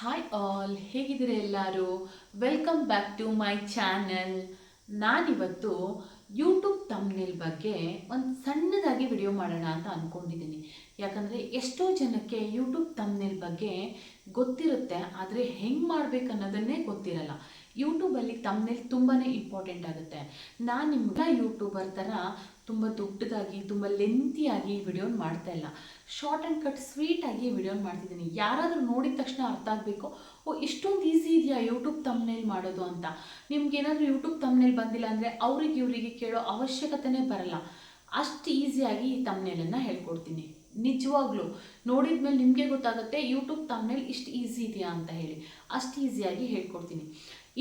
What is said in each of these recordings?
Hi all ಹೇಗಿದ್ದೀರಾ ಎಲ್ಲರೂ? Welcome back to my channel ನಾನಿವತ್ತು ಯೂಟ್ಯೂಬ್ ತಮ್ನೆಲ್ ಬಗ್ಗೆ ಒಂದು ಸಣ್ಣದಾಗಿ ವಿಡಿಯೋ ಮಾಡೋಣ ಅಂತ ಅಂದ್ಕೊಂಡಿದ್ದೀನಿ ಯಾಕಂದರೆ ಎಷ್ಟೋ ಜನಕ್ಕೆ ಯೂಟ್ಯೂಬ್ ತಮ್ನೆಲ್ ಬಗ್ಗೆ ಗೊತ್ತಿರುತ್ತೆ, ಆದರೆ ಹೆಂಗೆ ಮಾಡಬೇಕು ಅನ್ನೋದನ್ನೇ ಗೊತ್ತಿರಲ್ಲ ಯೂಟ್ಯೂಬಲ್ಲಿ ತಮ್ನೆಲ್ ತುಂಬಾ ಇಂಪಾರ್ಟೆಂಟ್ ಆಗುತ್ತೆ. ನಾನು ನಿಮ್ಗೆ ಯೂಟ್ಯೂಬರ್ ಥರ ತುಂಬ ದೊಡ್ಡದಾಗಿ, ತುಂಬ ಲೆಂತಿಯಾಗಿ ವಿಡಿಯೋನ ಮಾಡ್ತಾ ಇಲ್ಲ. ಶಾರ್ಟ್ ಆ್ಯಂಡ್ ಕಟ್ ಸ್ವೀಟಾಗಿ ವಿಡಿಯೋನ ಮಾಡ್ತಿದ್ದೀನಿ. ಯಾರಾದರೂ ನೋಡಿದ ತಕ್ಷಣ ಅರ್ಥ ಆಗಬೇಕು, ಓ, ಇಷ್ಟೊಂದು ಈಸಿ ಇದೆಯಾ ಯೂಟ್ಯೂಬ್ ತಮ್ನೇಲ್ ಮಾಡೋದು ಅಂತ. ನಿಮ್ಗೇನಾದರೂ ಯೂಟ್ಯೂಬ್ ತಮ್ನೇಲ್ ಬಂದಿಲ್ಲ ಅಂದರೆ ಅವ್ರಿಗೆ ಇವರಿಗೆ ಕೇಳೋ ಅವಶ್ಯಕತೆನೇ ಬರಲ್ಲ. ಅಷ್ಟು ಈಸಿಯಾಗಿ ಈ ತಮ್ಮನೇಲನ್ನು ಹೇಳ್ಕೊಡ್ತೀನಿ. ನಿಜವಾಗ್ಲೂ, ನೋಡಿದ ಮೇಲೆ ನಿಮಗೆ ಗೊತ್ತಾಗುತ್ತೆ ಯೂಟ್ಯೂಬ್ ತಮ್ನೇಲ್ ಇಷ್ಟು ಈಸಿ ಇದೆಯಾ ಅಂತ ಹೇಳಿ. ಅಷ್ಟು ಈಸಿಯಾಗಿ ಹೇಳ್ಕೊಡ್ತೀನಿ.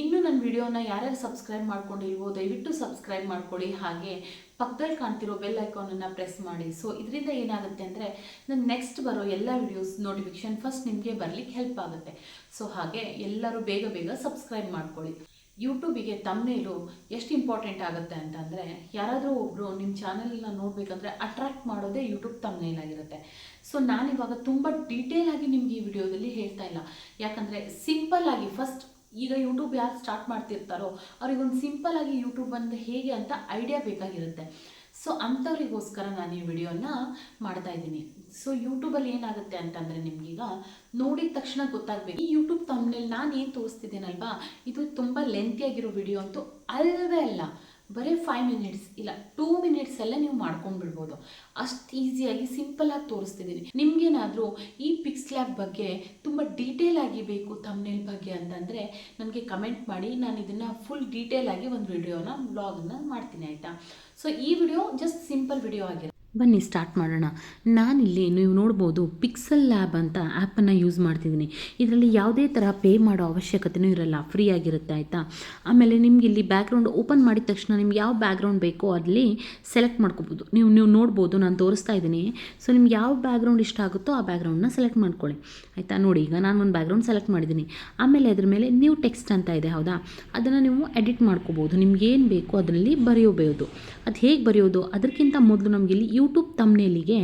ಇನ್ನೂ ನನ್ನ ವಿಡಿಯೋನ ಯಾರ್ಯಾರು ಸಬ್ಸ್ಕ್ರೈಬ್ ಮಾಡ್ಕೊಂಡಿಲ್ವೋ ದಯವಿಟ್ಟು ಸಬ್ಸ್ಕ್ರೈಬ್ ಮಾಡ್ಕೊಳ್ಳಿ. ಹಾಗೆ ಪಕ್ಕದಲ್ಲಿ ಕಾಣ್ತಿರೋ ಬೆಲ್ ಐಕಾನನ್ನು ಪ್ರೆಸ್ ಮಾಡಿ. ಸೊ ಇದರಿಂದ ಏನಾಗುತ್ತೆ ಅಂದರೆ ನನ್ನ ನೆಕ್ಸ್ಟ್ ಬರೋ ಎಲ್ಲ ವಿಡಿಯೋಸ್ ನೋಟಿಫಿಕೇಶನ್ ಫಸ್ಟ್ ನಿಮಗೆ ಬರಲಿಕ್ಕೆ ಹೆಲ್ಪ್ ಆಗುತ್ತೆ. ಸೊ ಹಾಗೆ ಎಲ್ಲರೂ ಬೇಗ ಬೇಗ ಸಬ್ಸ್ಕ್ರೈಬ್ ಮಾಡ್ಕೊಳ್ಳಿ. ಯೂಟ್ಯೂಬಿಗೆ ತಮ್ಮನೇಲು ಎಷ್ಟು ಇಂಪಾರ್ಟೆಂಟ್ ಆಗುತ್ತೆ ಅಂತಂದರೆ ಯಾರಾದರೂ ಒಬ್ಬರು ನಿಮ್ಮ ಚಾನಲನ್ನ ನೋಡಬೇಕಂದ್ರೆ ಅಟ್ರಾಕ್ಟ್ ಮಾಡೋದೇ ಯೂಟ್ಯೂಬ್ ತಮ್ಮನೇಲ್ ಆಗಿರುತ್ತೆ. ಸೊ ನಾನಿವಾಗ ತುಂಬ ಡೀಟೇಲ್ ಆಗಿ ನಿಮ್ಗೆ ಈ ವಿಡಿಯೋದಲ್ಲಿ ಹೇಳ್ತಾ ಇಲ್ಲ. ಯಾಕಂದರೆ ಸಿಂಪಲ್ ಆಗಿ ಫಸ್ಟ್ ಈಗ ಯೂಟ್ಯೂಬ್ ಯಾರು ಸ್ಟಾರ್ಟ್ ಮಾಡ್ತಿರ್ತಾರೋ, ಅವ್ರಿಗೊಂದು ಸಿಂಪಲ್ ಆಗಿ ಯೂಟ್ಯೂಬ್ ಅಂದರೆ ಹೇಗೆ ಅಂತ ಐಡಿಯಾ ಬೇಕಾಗಿರುತ್ತೆ. ಸೊ ಅಂಥವ್ರಿಗೋಸ್ಕರ ನಾನು ಈ ವಿಡಿಯೋನ ಮಾಡ್ತಾ ಇದ್ದೀನಿ. ಸೊ ಯೂಟ್ಯೂಬಲ್ಲಿ ಏನಾಗುತ್ತೆ ಅಂತಂದರೆ ನಿಮಗೀಗ ನೋಡಿದ ತಕ್ಷಣ ಗೊತ್ತಾಗಬೇಕು. ಈ ಯೂಟ್ಯೂಬ್ ತಮ್ಮಲ್ಲಿ ನಾನು ಏನು ತೋರಿಸ್ತಿದ್ದೀನಲ್ವಾ, ಇದು ತುಂಬ ಲೆಂತಿಯಾಗಿರೋ ವಿಡಿಯೋ ಅಂತೂ ಅಲ್ಲವೇ ಅಲ್ಲ. ಬರೀ ಫೈವ್ ಮಿನಿಟ್ಸ್ ಇಲ್ಲ ಟೂ ಮಿನಿಟ್ಸಲ್ಲೇ ನೀವು ಮಾಡ್ಕೊಂಡ್ಬಿಡ್ಬೋದು. ಅಷ್ಟು ಈಸಿಯಾಗಿ ಸಿಂಪಲ್ಲಾಗಿ ತೋರಿಸ್ತಿದ್ದೀನಿ ನಿಮಗೇನಾದರೂ ಈ ಪಿಕ್ಸ್ ಲ್ಯಾಬ್ ಬಗ್ಗೆ ತುಂಬ ಡೀಟೇಲ್ ಆಗಿ ಬೇಕು ತಮ್ನೇಲ್ ಬಗ್ಗೆ ಅಂತಂದರೆ ನನಗೆ ಕಮೆಂಟ್ ಮಾಡಿ, ನಾನು ಇದನ್ನು ಫುಲ್ ಡೀಟೇಲ್ ಆಗಿ ಒಂದು ವಿಡಿಯೋನ ವ್ಲಾಗನ್ನ ಮಾಡ್ತೀನಿ ಆಯಿತಾ? ಸೊ ಈ ವಿಡಿಯೋ ಜಸ್ಟ್ ಸಿಂಪಲ್ ವಿಡಿಯೋ ಆಗಿದೆ. ಬನ್ನಿ ಸ್ಟಾರ್ಟ್ ಮಾಡೋಣ. ನಾನಿಲ್ಲಿ ನೀವು ನೋಡ್ಬೋದು ಪಿಕ್ಸಲ್ ಲ್ಯಾಬ್ ಅಂತ ಆ್ಯಪನ್ನು ಯೂಸ್ ಮಾಡ್ತಿದ್ದೀನಿ. ಇದರಲ್ಲಿ ಯಾವುದೇ ಥರ ಪೇ ಮಾಡೋ ಅವಶ್ಯಕತೆಯೂ ಇರಲ್ಲ ಫ್ರೀ ಆಗಿರುತ್ತೆ, ಆಯಿತಾ? ಆಮೇಲೆ ನಿಮ್ಗೆ ಇಲ್ಲಿ ಬ್ಯಾಕ್ಗ್ರೌಂಡ್ ಓಪನ್ ಮಾಡಿದ ತಕ್ಷಣ ನಿಮ್ಗೆ ಯಾವ ಬ್ಯಾಕ್ಗ್ರೌಂಡ್ ಬೇಕೋ ಅಲ್ಲಿ ಸೆಲೆಕ್ಟ್ ಮಾಡ್ಕೋಬೋದು. ನೀವು ನೀವು ನೋಡ್ಬೋದು, ನಾನು ತೋರಿಸ್ತಾ ಇದ್ದೀನಿ. ಸೊ ನಿಮ್ಗೆ ಯಾವ ಬ್ಯಾಕ್ಗ್ರೌಂಡ್ ಇಷ್ಟ ಆಗುತ್ತೋ ಆ ಬ್ಯಾಕ್ಗ್ರೌಂಡ್ನ ಸೆಲೆಕ್ಟ್ ಮಾಡ್ಕೊಳ್ಳಿ. ಆಯಿತಾ? ನೋಡಿ, ಈಗ ನಾನು ಒಂದು ಬ್ಯಾಕ್ಗ್ರೌಂಡ್ ಸೆಲೆಕ್ಟ್ ಮಾಡಿದ್ದೀನಿ. ಆಮೇಲೆ ಅದ್ರ ಮೇಲೆ ನ್ಯೂ ಟೆಕ್ಸ್ಟ್ ಅಂತ ಇದೆ, ಹೌದಾ? ಅದನ್ನು ನೀವು ಎಡಿಟ್ ಮಾಡ್ಕೋಬೋದು. ನಿಮ್ಗೆ ಏನು ಬೇಕೋ ಅದರಲ್ಲಿ ಬರೆಯೋಬೋದು ಅದು ಹೇಗೆ ಬರೆಯೋದು? ಅದಕ್ಕಿಂತ ಮೊದಲು ನಮಗೆ ಇಲ್ಲಿ ಯೂಟ್ಯೂಬ್ ತಮ್ನೇಲಿಗೆ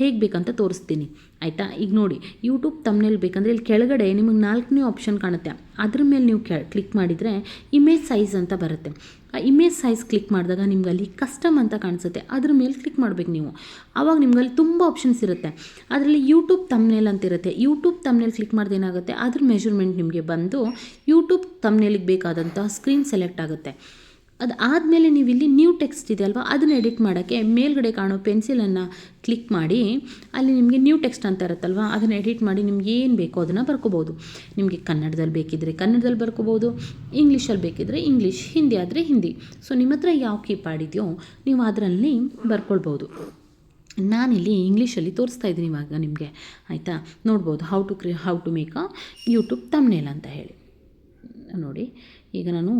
ಹೇಗೆ ಬೇಕಂತ ತೋರಿಸ್ತೀನಿ. ಆಯಿತಾ? ಈಗ ನೋಡಿ, ಯೂಟ್ಯೂಬ್ ತಮ್ನೇಲಿ ಬೇಕಂದರೆ ಇಲ್ಲಿ ಕೆಳಗಡೆ ನಿಮಗೆ ನಾಲ್ಕನೇ ಆಪ್ಷನ್ ಕಾಣುತ್ತೆ. ಅದ್ರ ಮೇಲೆ ನೀವು ಕೆ ಕ್ಲಿಕ್ ಮಾಡಿದರೆ ಇಮೇಜ್ ಸೈಜ್ ಅಂತ ಬರುತ್ತೆ. ಆ ಇಮೇಜ್ ಸೈಜ್ ಕ್ಲಿಕ್ ಮಾಡಿದಾಗ ನಿಮ್ಗೆ ಅಲ್ಲಿ ಕಸ್ಟಮ್ ಅಂತ ಕಾಣಿಸುತ್ತೆ. ಅದ್ರ ಮೇಲೆ ಕ್ಲಿಕ್ ಮಾಡಬೇಕು ನೀವು. ಆವಾಗ ನಿಮ್ಗೆ ಅಲ್ಲಿ ತುಂಬ ಆಪ್ಷನ್ಸ್ ಇರುತ್ತೆ. ಅದರಲ್ಲಿ ಯೂಟ್ಯೂಬ್ ತಮ್ನೇಲ್ ಅಂತ ಇರುತ್ತೆ. ಯೂಟ್ಯೂಬ್ ತಮ್ನೇಲ್ ಕ್ಲಿಕ್ ಮಾಡಿದ ಏನಾಗುತ್ತೆ? ಅದ್ರ ಮೆಷರ್ಮೆಂಟ್ ನಿಮಗೆ ಬಂದು ಯೂಟ್ಯೂಬ್ ತಮ್ನೇಲಿಗೆ ಬೇಕಾದಂತಹ ಸ್ಕ್ರೀನ್ ಸೆಲೆಕ್ಟ್ ಆಗುತ್ತೆ. ಅದು ಆದಮೇಲೆ ನೀವು ಇಲ್ಲಿ ನ್ಯೂ ಟೆಕ್ಸ್ಟ್ ಇದೆ ಅಲ್ವಾ? ಅದನ್ನು ಎಡಿಟ್ ಮಾಡೋಕ್ಕೆ ಮೇಲ್ಗಡೆ ಕಾಣೋ ಪೆನ್ಸಿಲನ್ನು ಕ್ಲಿಕ್ ಮಾಡಿ, ಅಲ್ಲಿ ನಿಮಗೆ ನ್ಯೂ ಟೆಕ್ಸ್ಟ್ ಅಂತ ಇರುತ್ತಲ್ವ? ಅದನ್ನು ಎಡಿಟ್ ಮಾಡಿ ನಿಮ್ಗೆ ಏನು ಬೇಕೋ ಅದನ್ನು ಬರ್ಕೋಬೋದು. ನಿಮಗೆ ಕನ್ನಡದಲ್ಲಿ ಬೇಕಿದ್ದರೆ ಕನ್ನಡದಲ್ಲಿ ಬರ್ಕೋಬೋದು ಇಂಗ್ಲೀಷಲ್ಲಿ ಬೇಕಿದ್ದರೆ ಇಂಗ್ಲೀಷ್ ಹಿಂದಿ ಆದರೆ ಹಿಂದಿ. ಸೊ ನಿಮ್ಮ ಹತ್ರ ಯಾವ ಕೀಪ್ಯಾಡ್ ಇದೆಯೋ ನೀವು ಅದರಲ್ಲಿ ಬರ್ಕೊಳ್ಬೋದು. ನಾನಿಲ್ಲಿ ಇಂಗ್ಲೀಷಲ್ಲಿ ತೋರಿಸ್ತಾ ಇದ್ದೀನಿ ಇವಾಗ ನಿಮಗೆ. ಆಯಿತಾ? ನೋಡ್ಬೋದು ಹೌ ಟು ಕ್ರಿ how to make a YouTube thumbnail ಅಂತ ಹೇಳಿ. ನೋಡಿ, ಈಗ ನಾನು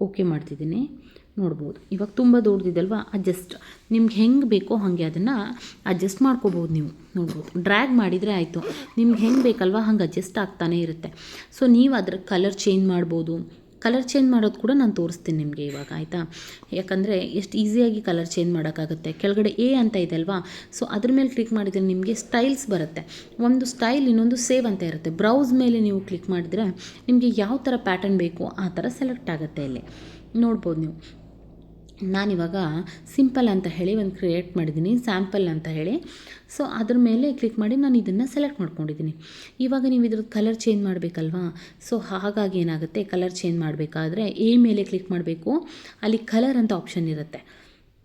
ಓಕೆ ಮಾಡ್ತಿದ್ದೀನಿ. ನೋಡ್ಬೋದು. ಇವಾಗ ತುಂಬ ದೊಡ್ಡದಿದಲ್ವಾ? ಅಡ್ಜಸ್ಟ್ ನಿಮ್ಗೆ ಹೆಂಗೆ ಬೇಕೋ ಹಾಗೆ ಅದನ್ನು ಅಡ್ಜಸ್ಟ್ ಮಾಡ್ಕೋಬೋದು ನೀವು. ನೋಡ್ಬೋದು. ಡ್ರ್ಯಾಗ್ ಮಾಡಿದರೆ ಆಯಿತು. ನಿಮ್ಗೆ ಹೆಂಗೆ ಬೇಕಲ್ವ ಹಂಗೆ ಅಡ್ಜಸ್ಟ್ ಆಗ್ತಾನೇ ಇರುತ್ತೆ. ಸೊ ನೀವು ಅದರ ಕಲರ್ ಚೇಂಜ್ ಮಾಡ್ಬೋದು. ಕಲರ್ ಚೇಂಜ್ ಮಾಡೋದು ಕೂಡ ನಾನು ತೋರಿಸ್ತೀನಿ ನಿಮಗೆ ಇವಾಗ, ಆಯಿತಾ? ಯಾಕಂದರೆ ಎಷ್ಟು ಈಸಿಯಾಗಿ ಕಲರ್ ಚೇಂಜ್ ಮಾಡೋಕ್ಕಾಗುತ್ತೆ. ಕೆಳಗಡೆ ಎ ಅಂತ ಇದೆ ಅಲ್ವಾ? ಸೊ ಅದ್ರ ಮೇಲೆ ಕ್ಲಿಕ್ ಮಾಡಿದರೆ ನಿಮಗೆ ಸ್ಟೈಲ್ಸ್ ಬರುತ್ತೆ. ಒಂದು ಸ್ಟೈಲ್ ಇನ್ನೊಂದು ಸೇವ್ ಅಂತ ಇರುತ್ತೆ. ಬ್ರೌಸ್ ಮೇಲೆ ನೀವು ಕ್ಲಿಕ್ ಮಾಡಿದರೆ ನಿಮಗೆ ಯಾವ ಥರ ಪ್ಯಾಟರ್ನ್ ಬೇಕು ಆ ಥರ ಸೆಲೆಕ್ಟ್ ಆಗುತ್ತೆ ಇಲ್ಲಿ ನೋಡ್ಬೋದು ನೀವು. ನಾನಿವಾಗ ಸಿಂಪಲ್ ಅಂತ ಹೇಳಿ ಒಂದು ಕ್ರಿಯೇಟ್ ಮಾಡಿದ್ದೀನಿ ಸ್ಯಾಂಪಲ್ ಅಂತ ಹೇಳಿ. ಸೊ ಅದ್ರ ಮೇಲೆ ಕ್ಲಿಕ್ ಮಾಡಿ ನಾನು ಇದನ್ನು ಸೆಲೆಕ್ಟ್ ಮಾಡ್ಕೊಂಡಿದ್ದೀನಿ. ಇವಾಗ ನೀವು ಇದ್ರದ್ದು ಕಲರ್ ಚೇಂಜ್ ಮಾಡಬೇಕಲ್ವಾ? ಸೊ ಹಾಗಾಗಿ ಏನಾಗುತ್ತೆ? ಕಲರ್ ಚೇಂಜ್ ಮಾಡಬೇಕಾದ್ರೆ ಎ ಮೇಲೆ ಕ್ಲಿಕ್ ಮಾಡಬೇಕು. ಅಲ್ಲಿ ಕಲರ್ ಅಂತ ಆಪ್ಷನ್ ಇರುತ್ತೆ.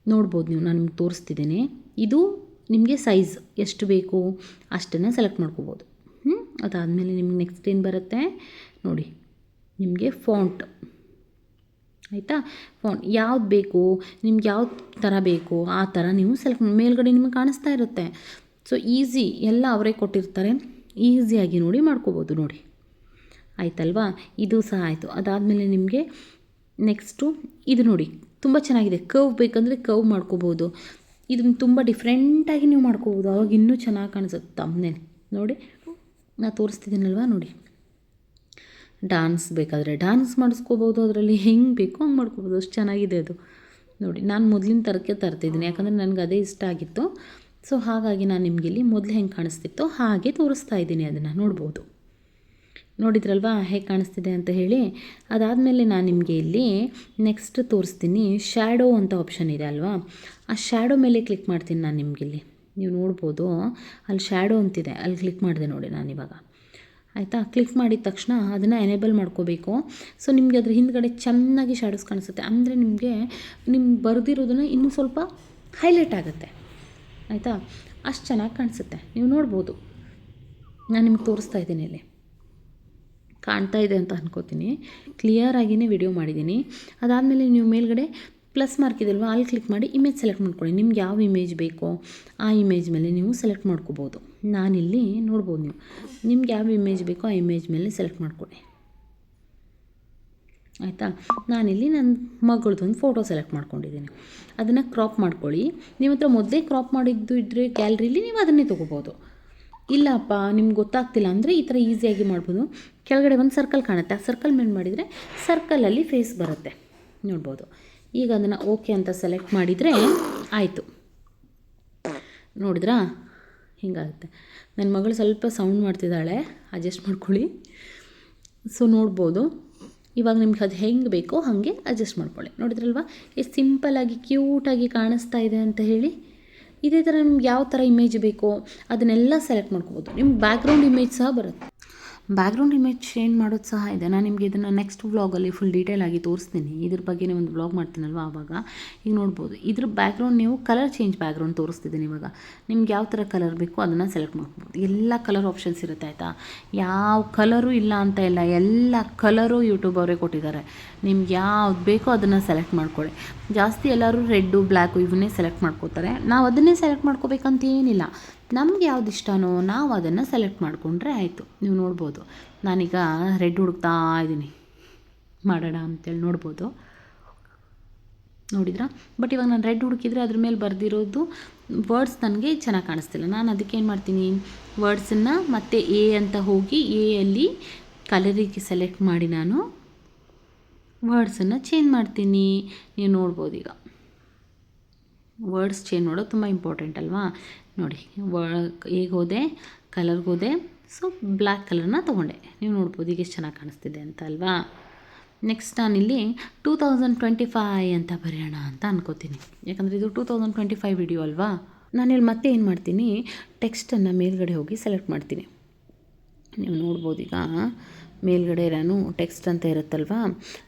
ನೋಡ್ಬೋದು ನೀವು, ನಾನು ನಿಮ್ಗೆ ತೋರಿಸ್ತಿದ್ದೀನಿ. ಇದು ನಿಮಗೆ ಸೈಜ್ ಎಷ್ಟು ಬೇಕು? ಅಷ್ಟನ್ನು ಸೆಲೆಕ್ಟ್ ಮಾಡ್ಕೋಬೋದು. ಹ್ಞೂ ಅದಾದಮೇಲೆ ನಿಮ್ಗೆ ನೆಕ್ಸ್ಟ್ ಏನು ಬರುತ್ತೆ? ನೋಡಿ, ನಿಮಗೆ ಫಾಂಟ್ ಆಯಿತಾ? ಫೋನ್ ಯಾವ್ದು ಬೇಕು? ನಿಮ್ಗೆ ಯಾವ ಥರ ಬೇಕು? ಆ ಥರ ನೀವು ಸೆಲೆಕ್ಟ್ ಮೇಲ್ಗಡೆ ನಿಮಗೆ ಕಾಣಿಸ್ತಾ ಇರುತ್ತೆ. ಸೊ ಈಸಿ ಎಲ್ಲ ಅವರೇ ಕೊಟ್ಟಿರ್ತಾರೆ. ಈಸಿಯಾಗಿ ನೋಡಿ ಮಾಡ್ಕೋಬೋದು ನೋಡಿ. ಆಯ್ತಲ್ವಾ? ಇದು ಸಹ ಆಯಿತು. ಅದಾದಮೇಲೆ ನಿಮಗೆ ನೆಕ್ಸ್ಟು ಇದು ನೋಡಿ. ತುಂಬ ಚೆನ್ನಾಗಿದೆ. ಕರ್ವ್ ಬೇಕಂದರೆ ಕರ್ವ್ ಮಾಡ್ಕೋಬೋದು. ಇದನ್ನು ತುಂಬ ಡಿಫ್ರೆಂಟಾಗಿ ನೀವು ಮಾಡ್ಕೋಬೋದು. ಅವಾಗ ಇನ್ನೂ ಚೆನ್ನಾಗಿ ಕಾಣಿಸುತ್ತೆ ತಮ್ಮನೇ ನೋಡಿ. ನಾನು ತೋರಿಸ್ತಿದ್ದೀನಲ್ವಾ? ನೋಡಿ. ಡಾನ್ಸ್ ಬೇಕಾದರೆ ಡಾನ್ಸ್ ಮಾಡಿಸ್ಕೋಬೋದು, ಅದರಲ್ಲಿ ಹೆಂಗೆ ಬೇಕು ಹಂಗೆ ಮಾಡ್ಕೋಬೋದು. ಅಷ್ಟು ಚೆನ್ನಾಗಿದೆ ಅದು. ನೋಡಿ, ನಾನು ಮೊದಲಿನ ಥರಕ್ಕೆ ತರ್ತಿದ್ದೀನಿ. ಯಾಕಂದರೆ ನನಗೆ ಅದೇ ಇಷ್ಟ ಆಗಿತ್ತು. ಸೊ, ಹಾಗಾಗಿ ನಾನು ನಿಮಗೆ ಇಲ್ಲಿ ಮೊದಲು ಹೆಂಗೆ ಕಾಣಿಸ್ತಿತ್ತು ಹಾಗೆ ತೋರಿಸ್ತಾ ಇದ್ದೀನಿ ಅದನ್ನು ನೋಡ್ಬೋದು. ನೋಡಿದ್ರಲ್ವಾ ಹೇಗೆ ಕಾಣಿಸ್ತಿದೆ ಅಂತ ಹೇಳಿ? ಅದಾದಮೇಲೆ ನಾನು ನಿಮಗೆ ಇಲ್ಲಿ ನೆಕ್ಸ್ಟ್ ತೋರಿಸ್ತೀನಿ ಶ್ಯಾಡೋ ಅಂತ ಆಪ್ಷನ್ ಇದೆ ಅಲ್ವಾ? ಆ ಶ್ಯಾಡೋ ಮೇಲೆ ಕ್ಲಿಕ್ ಮಾಡ್ತೀನಿ ನಾನು ನಿಮಗಿಲ್ಲಿ ನೀವು ನೋಡ್ಬೋದು. ಅಲ್ಲಿ ಶ್ಯಾಡೋ ಅಂತಿದೆ. ಅಲ್ಲಿ ಕ್ಲಿಕ್ ಮಾಡಿದೆ ನೋಡಿ ನಾನಿವಾಗ ಆಯಿತಾ? ಕ್ಲಿಕ್ ಮಾಡಿದ ತಕ್ಷಣ ಅದನ್ನು ಎನೇಬಲ್ ಮಾಡ್ಕೋಬೇಕು. ಸೊ ನಿಮಗೆ ಅದ್ರ ಹಿಂದ್ಗಡೆ ಚೆನ್ನಾಗಿ ಶ್ಯಾಡೋಸ್ ಕಾಣಿಸುತ್ತೆ. ಅಂದರೆ ನಿಮಗೆ ನಿಮ್ಗೆ ಬರೆದಿರೋದನ್ನು ಇನ್ನೂ ಸ್ವಲ್ಪ ಹೈಲೈಟ್ ಆಗುತ್ತೆ. ಆಯಿತಾ? ಅಷ್ಟು ಚೆನ್ನಾಗಿ ಕಾಣಿಸುತ್ತೆ. ನೀವು ನೋಡ್ಬೋದು. ನಾನು ನಿಮ್ಗೆ ತೋರಿಸ್ತಾ ಇದ್ದೀನಿ ಇಲ್ಲಿ. ಕಾಣ್ತಾ ಇದೆ ಅಂತ ಅನ್ಕೋತೀನಿ. ಕ್ಲಿಯರಾಗಿಯೇ ವಿಡಿಯೋ ಮಾಡಿದ್ದೀನಿ. ಅದಾದಮೇಲೆ ನೀವು ಮೇಲ್ಗಡೆ ಪ್ಲಸ್ ಮಾರ್ಕ್ ಇದೆಯಲ್ವ ಅಲ್ಲಿ ಕ್ಲಿಕ್ ಮಾಡಿ ಇಮೇಜ್ ಸೆಲೆಕ್ಟ್ ಮಾಡ್ಕೊಳ್ಳಿ. ನಿಮ್ಗೆ ಯಾವ ಇಮೇಜ್ ಬೇಕೋ ಆ ಇಮೇಜ್ ಮೇಲೆ ನೀವು ಸೆಲೆಕ್ಟ್ ಮಾಡ್ಕೋಬೋದು. ನಾನಿಲ್ಲಿ ನೋಡ್ಬೋದು ನೀವು. ನಿಮ್ಗೆ ಯಾವ ಇಮೇಜ್ ಬೇಕೋ ಆ ಇಮೇಜ್ ಮೇಲೆ ಸೆಲೆಕ್ಟ್ ಮಾಡಿಕೊಡಿ. ಆಯಿತಾ? ನಾನಿಲ್ಲಿ ನನ್ನ ಮಗಳದೊಂದು ಫೋಟೋ ಸೆಲೆಕ್ಟ್ ಮಾಡ್ಕೊಂಡಿದ್ದೀನಿ. ಅದನ್ನು ಕ್ರಾಪ್ ಮಾಡ್ಕೊಳ್ಳಿ. ನಿಮ್ಮ ಹತ್ರ ಮೊದಲೇ ಕ್ರಾಪ್ ಮಾಡಿದ್ದು ಇದ್ದರೆ ಗ್ಯಾಲ್ರಿಲಿ ನೀವು ಅದನ್ನೇ ತೊಗೋಬೋದು. ಇಲ್ಲಪ್ಪ, ನಿಮ್ಗೆ ಗೊತ್ತಾಗ್ತಿಲ್ಲ ಅಂದರೆ ಈ ಥರ ಈಸಿಯಾಗಿ ಮಾಡ್ಬೋದು. ಕೆಳಗಡೆ ಒಂದು ಸರ್ಕಲ್ ಕಾಣುತ್ತೆ. ಆ ಸರ್ಕಲ್ ಮೇಲೆ ಮಾಡಿದರೆ ಸರ್ಕಲಲ್ಲಿ ಫೇಸ್ ಬರುತ್ತೆ. ನೋಡ್ಬೋದು. ಈಗ ಅದನ್ನು ಓಕೆ ಅಂತ ಸೆಲೆಕ್ಟ್ ಮಾಡಿದರೆ ಆಯಿತು. ನೋಡಿದ್ರಾ? ಹಿಂಗಾಗುತ್ತೆ. ನನ್ನ ಮಗಳು ಸ್ವಲ್ಪ ಸೌಂಡ್ ಮಾಡ್ತಿದ್ದಾಳೆ ಅಡ್ಜಸ್ಟ್ ಮಾಡ್ಕೊಳ್ಳಿ. ಸೊ ನೋಡ್ಬೋದು. ಇವಾಗ ನಿಮ್ಗೆ ಅದು ಹೆಂಗೆ ಬೇಕೋ ಹಾಗೆ ಅಡ್ಜಸ್ಟ್ ಮಾಡ್ಕೊಳ್ಳಿ. ನೋಡಿದ್ರಲ್ವಾ? ಎಷ್ಟು ಸಿಂಪಲ್ಲಾಗಿ ಕ್ಯೂಟಾಗಿ ಕಾಣಿಸ್ತಾ ಇದೆ ಅಂತ ಹೇಳಿ. ಇದೇ ಥರ ನಿಮ್ಗೆ ಯಾವ ಥರ ಇಮೇಜ್ ಬೇಕೋ ಅದನ್ನೆಲ್ಲ ಸೆಲೆಕ್ಟ್ ಮಾಡ್ಕೋಬೋದು. ನಿಮ್ಗೆ ಬ್ಯಾಕ್ಗ್ರೌಂಡ್ ಇಮೇಜ್ ಸಹ ಬರುತ್ತೆ. ಬ್ಯಾಕ್ಗ್ರೌಂಡ್ ಇಮೇಜ್ ಚೇಂಜ್ ಮಾಡೋದು ಸಹ ಇದೆ. ನಾನು ನಿಮಗೆ ಇದನ್ನು ನೆಕ್ಸ್ಟ್ ವ್ಲಾಗಲ್ಲಿ ಫುಲ್ ಡೀಟೇಲ್ ಆಗಿ ತೋರಿಸ್ತೀನಿ. ಇದ್ರ ಬಗ್ಗೆನೇ ಒಂದು ವ್ಲಾಗ್ ಮಾಡ್ತೀನಲ್ವ ಆವಾಗ? ಈಗ ನೋಡ್ಬೋದು. ಇದ್ರ ಬ್ಯಾಕ್ಗ್ರೌಂಡ್ ನೀವು ಕಲರ್ ಚೇಂಜ್ ಬ್ಯಾಕ್ಗ್ರೌಂಡ್ ತೋರಿಸ್ತಿದ್ದೀನಿ ಇವಾಗ. ನಿಮ್ಗೆ ಯಾವ ಥರ ಕಲರ್ ಬೇಕೋ ಅದನ್ನು ಸೆಲೆಕ್ಟ್ ಮಾಡ್ಬೋದು ಎಲ್ಲ ಕಲರ್ ಆಪ್ಷನ್ಸ್ ಇರುತ್ತೆ ಆಯಿತಾ? ಯಾವ ಕಲರು ಇಲ್ಲ ಅಂತ ಇಲ್ಲ. ಎಲ್ಲ ಕಲರು ಯೂಟ್ಯೂಬ್ ಅವರೇ ಕೊಟ್ಟಿದ್ದಾರೆ. ನಿಮ್ಗೆ ಯಾವ್ದು ಬೇಕೋ ಅದನ್ನು ಸೆಲೆಕ್ಟ್ ಮಾಡ್ಕೊಳ್ಳಿ. ಜಾಸ್ತಿ ಎಲ್ಲರೂ ರೆಡ್ಡು ಬ್ಲ್ಯಾಕು ಇವನ್ನೇ ಸೆಲೆಕ್ಟ್ ಮಾಡ್ಕೋತಾರೆ. ನಾವು ಅದನ್ನೇ ಸೆಲೆಕ್ಟ್ ಮಾಡ್ಕೋಬೇಕಂತ ಏನಿಲ್ಲ. ನಮ್ಗೆ ಯಾವ್ದು ಇಷ್ಟನೋ ನಾವು ಅದನ್ನು ಸೆಲೆಕ್ಟ್ ಮಾಡಿಕೊಂಡ್ರೆ ಆಯಿತು. ನೀವು ನೋಡ್ಬೋದು. ನಾನೀಗ ರೆಡ್ ಹುಡುಕ್ತಾ ಇದ್ದೀನಿ. ಮಾಡೋಣ ಅಂತೇಳಿ ನೋಡ್ಬೋದು. ನೋಡಿದ್ರಾ? ಬಟ್ ಇವಾಗ ನಾನು ರೆಡ್ ಹುಡುಕಿದ್ರೆ ಅದ್ರ ಮೇಲೆ ಬರೆದಿರೋದು ವರ್ಡ್ಸ್ ನನಗೆ ಚೆನ್ನಾಗಿ ಕಾಣಿಸ್ತಿಲ್ಲ. ನಾನು ಅದಕ್ಕೆ ಏನು ಮಾಡ್ತೀನಿ? ವರ್ಡ್ಸನ್ನು ಮತ್ತೆ ಎ ಅಂತ ಹೋಗಿ ಎ ಅಲ್ಲಿ ಕಲರಿಗೆ ಸೆಲೆಕ್ಟ್ ಮಾಡಿ ನಾನು ವರ್ಡ್ಸನ್ನು ಚೇಂಜ್ ಮಾಡ್ತೀನಿ. ನೀವು ನೋಡ್ಬೋದು ಈಗ. ವರ್ಡ್ಸ್ ಚೇಂಜ್ ಮಾಡೋದು ತುಂಬ ಇಂಪಾರ್ಟೆಂಟ್ ಅಲ್ವಾ? ನೋಡಿ ಈಗ ಹೋದೆ ಕಲರ್ಗೆ ಹೋದೆ ಸೊ ಬ್ಲ್ಯಾಕ್ ಕಲರ್ನ ತೊಗೊಂಡೆ. ನೀವು ನೋಡ್ಬೋದು ಈಗ ಎಷ್ಟು ಚೆನ್ನಾಗಿ ಕಾಣಿಸ್ತಿದೆ ಅಂತ ಅಲ್ವಾ? ನೆಕ್ಸ್ಟ್ ನಾನಿಲ್ಲಿ ಟೂ ತೌಸಂಡ್ ಟ್ವೆಂಟಿ ಫೈ ಅಂತ ಬರೆಯೋಣ ಅಂತ ಅನ್ಕೋತೀನಿ. ಯಾಕಂದರೆ ಇದು two thousand twenty five video ಅಲ್ವಾ ನಾನಿಲ್ಲಿ ಮತ್ತೆ ಏನು ಮಾಡ್ತೀನಿ? ಟೆಕ್ಸ್ಟನ್ನು ಮೇಲ್ಗಡೆ ಹೋಗಿ ಸೆಲೆಕ್ಟ್ ಮಾಡ್ತೀನಿ. ನೀವು ನೋಡ್ಬೋದು ಈಗ ಮೇಲ್ಗಡೆ ನಾನು ಟೆಕ್ಸ್ಟ್ ಅಂತ ಇರುತ್ತಲ್ವಾ?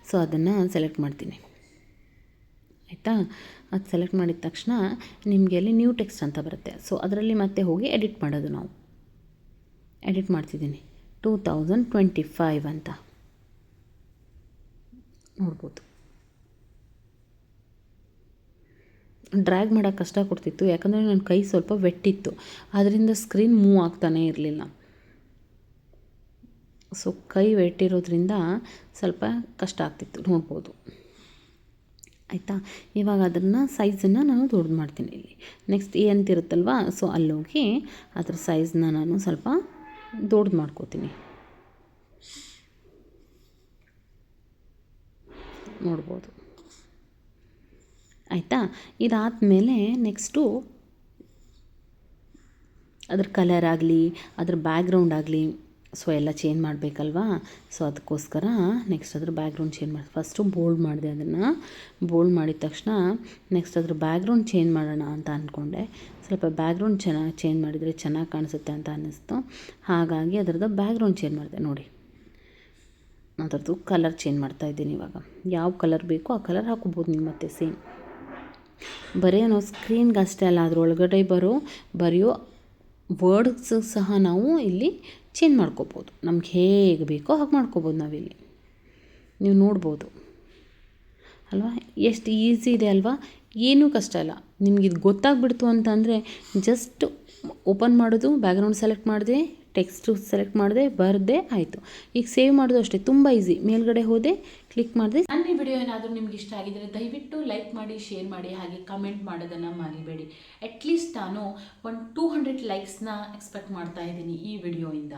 ಸೊ ಅದನ್ನು ಸೆಲೆಕ್ಟ್ ಮಾಡ್ತೀನಿ. ಆಯಿತಾ? ಅದು ಸೆಲೆಕ್ಟ್ ಮಾಡಿದ ತಕ್ಷಣ ನಿಮಗೆ ಅಲ್ಲಿ ನ್ಯೂ ಟೆಕ್ಸ್ಟ್ ಅಂತ ಬರುತ್ತೆ. ಸೊ ಅದರಲ್ಲಿ ಮತ್ತೆ ಹೋಗಿ ಎಡಿಟ್ ಮಾಡೋದು ನಾವು. ಎಡಿಟ್ ಮಾಡ್ತಿದ್ದೀನಿ. ಟೂ ತೌಸಂಡ್ ಟ್ವೆಂಟಿ ಫೈವ್ ಅಂತ. ನೋಡ್ಬೋದು. ಡ್ರ್ಯಾಗ್ ಮಾಡೋಕ್ಕೆ ಕಷ್ಟ ಕೊಡ್ತಿತ್ತು. ಯಾಕಂದರೆ ನನ್ನ ಕೈ ಸ್ವಲ್ಪ ವೆಟ್ಟಿತ್ತು ಅದರಿಂದ ಸ್ಕ್ರೀನ್ ಮೂವ್ ಆಗ್ತಾನೇ ಇರಲಿಲ್ಲ. ಸೊ ಕೈ ವೆಟ್ಟಿರೋದ್ರಿಂದ ಸ್ವಲ್ಪ ಕಷ್ಟ ಆಗ್ತಿತ್ತು. ನೋಡ್ಬೋದು. ಆಯಿತಾ? ಇವಾಗ ಅದನ್ನು ಸೈಜನ್ನು ನಾನು ದೊಡ್ಡದು ಮಾಡ್ತೀನಿ ಇಲ್ಲಿ. ನೆಕ್ಸ್ಟ್ ಎ ಅಂತ ಇರುತ್ತಲ್ವ? ಸೊ ಅಲ್ಲೋಗಿ ಅದ್ರ ಸೈಜ್ನ ನಾನು ಸ್ವಲ್ಪ ದೊಡ್ಡದು ಮಾಡ್ಕೋತೀನಿ. ನೋಡ್ಬೋದು. ಆಯಿತಾ? ಇದಾದಮೇಲೆ ನೆಕ್ಸ್ಟು ಅದ್ರ ಕಲರ್ ಆಗಲಿ, ಅದ್ರ ಬ್ಯಾಕ್ಗ್ರೌಂಡ್ ಆಗಲಿ ಸೊ ಎಲ್ಲ ಚೇಂಜ್ ಮಾಡಬೇಕಲ್ವಾ? ಸೊ ಅದಕ್ಕೋಸ್ಕರ ನೆಕ್ಸ್ಟ್ ಅದ್ರ ಬ್ಯಾಕ್ಗ್ರೌಂಡ್ ಚೇಂಜ್ ಮಾಡಿ ಫಸ್ಟು ಬೋಲ್ಡ್ ಮಾಡಿದೆ ಅದನ್ನು. ಬೋಲ್ಡ್ ಮಾಡಿದ ತಕ್ಷಣ ನೆಕ್ಸ್ಟ್ ಅದ್ರ ಬ್ಯಾಕ್ಗ್ರೌಂಡ್ ಚೇಂಜ್ ಮಾಡೋಣ ಅಂತ ಅಂದ್ಕೊಂಡೆ ಸ್ವಲ್ಪ ಬ್ಯಾಕ್ಗ್ರೌಂಡ್ ಚೆನ್ನಾಗಿ ಚೇಂಜ್ ಮಾಡಿದರೆ ಚೆನ್ನಾಗಿ ಕಾಣಿಸುತ್ತೆ ಅಂತ ಅನ್ನಿಸ್ತು. ಹಾಗಾಗಿ ಅದರದ್ದು ಬ್ಯಾಕ್ಗ್ರೌಂಡ್ ಚೇಂಜ್ ಮಾಡಿದೆ, ನೋಡಿ. ಅದರದ್ದು ಕಲರ್ ಚೇಂಜ್ ಮಾಡ್ತಾ ಇದ್ದೀನಿ ಇವಾಗ. ಯಾವ ಕಲರ್ ಬೇಕೋ ಆ ಕಲರ್ ಹಾಕೋಬೋದು ನೀವು ಮತ್ತೆ ಸೇಮ್ ಬರೀ ಸ್ಕ್ರೀನ್ಗೆ ಅಷ್ಟೇ ಅಲ್ಲ ಅದ್ರ ಒಳಗಡೆ ಬರೋ, ಬರೆಯೋ ವರ್ಡ್ಸ್ ಸಹ ನಾವು ಇಲ್ಲಿ ಚೇಂಜ್ ಮಾಡ್ಕೋಬೋದು. ನಮ್ಗೆ ಹೇಗೆ ಬೇಕೋ ಹಾಗೆ ಮಾಡ್ಕೋಬೋದು ನಾವಿಲ್ಲಿ. ನೀವು ನೋಡ್ಬೋದು. ಅಲ್ವಾ? ಎಷ್ಟು ಈಸಿ ಇದೆ ಅಲ್ವಾ? ಏನೂ ಕಷ್ಟ ಇಲ್ಲ. ನಿಮ್ಗೆ ಇದು ಗೊತ್ತಾಗ್ಬಿಡ್ತು ಅಂತಂದರೆ ಜಸ್ಟ್ ಓಪನ್ ಮಾಡೋದು ಬ್ಯಾಕ್ಗ್ರೌಂಡ್ ಸೆಲೆಕ್ಟ್ ಮಾಡಿದೆ ಟೆಕ್ಸ್ಟು ಸೆಲೆಕ್ಟ್ ಮಾಡಿದೆ, ಬರದೆ, ಆಯಿತು. ಈಗ ಸೇವ್ ಮಾಡೋದು ಅಷ್ಟೇ, ತುಂಬ ಈಸಿ ಮೇಲ್ಗಡೆ ಹೋದೆ ಕ್ಲಿಕ್ ಮಾಡಿದೆ. ನನ್ನ ಈ ವಿಡಿಯೋ ಏನಾದರೂ ನಿಮ್ಗೆ ಇಷ್ಟ ಆಗಿದರೆ ದಯವಿಟ್ಟು ಲೈಕ್ ಮಾಡಿ ಶೇರ್ ಮಾಡಿ, ಹಾಗೆ ಕಮೆಂಟ್ ಮಾಡೋದನ್ನು ಮರಿಬೇಡಿ. ಅಟ್ಲೀಸ್ಟ್ ನಾನು ಒಂದು ಟೂ ಹಂಡ್ರೆಡ್ ಲೈಕ್ಸ್ನ ಎಕ್ಸ್ಪೆಕ್ಟ್ ಮಾಡ್ತಾ ಇದ್ದೀನಿ ಈ ವಿಡಿಯೋಯಿಂದ